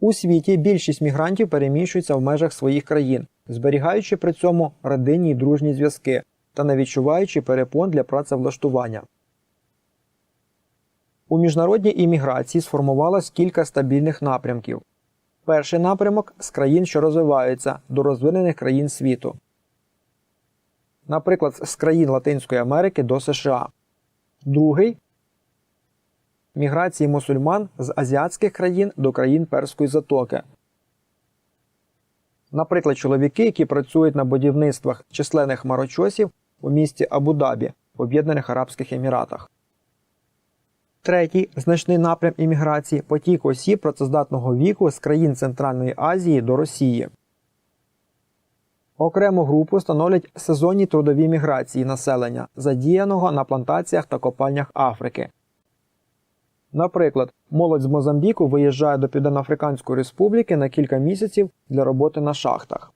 У світі більшість мігрантів переміщуються в межах своїх країн, зберігаючи при цьому родинні й дружні зв'язки та не відчуваючи перепон для працевлаштування. У міжнародній імміграції сформувалось кілька стабільних напрямків. Перший напрямок з країн, що розвиваються, до розвинених країн світу. Наприклад, з країн Латинської Америки до США. Другий міграції мусульман з азіатських країн до країн Перської затоки. Наприклад, чоловіки, які працюють на будівництвах численних хмарочосів у місті Абу-Дабі в Об'єднаних Арабських Еміратах. Третій значний напрям імміграції потік осіб працездатного віку з країн Центральної Азії до Росії. Окрему групу становлять сезонні трудові міграції населення, задіяного на плантаціях та копальнях Африки. Наприклад, молодь з Мозамбіку виїжджає до Південноафриканської республіки на кілька місяців для роботи на шахтах.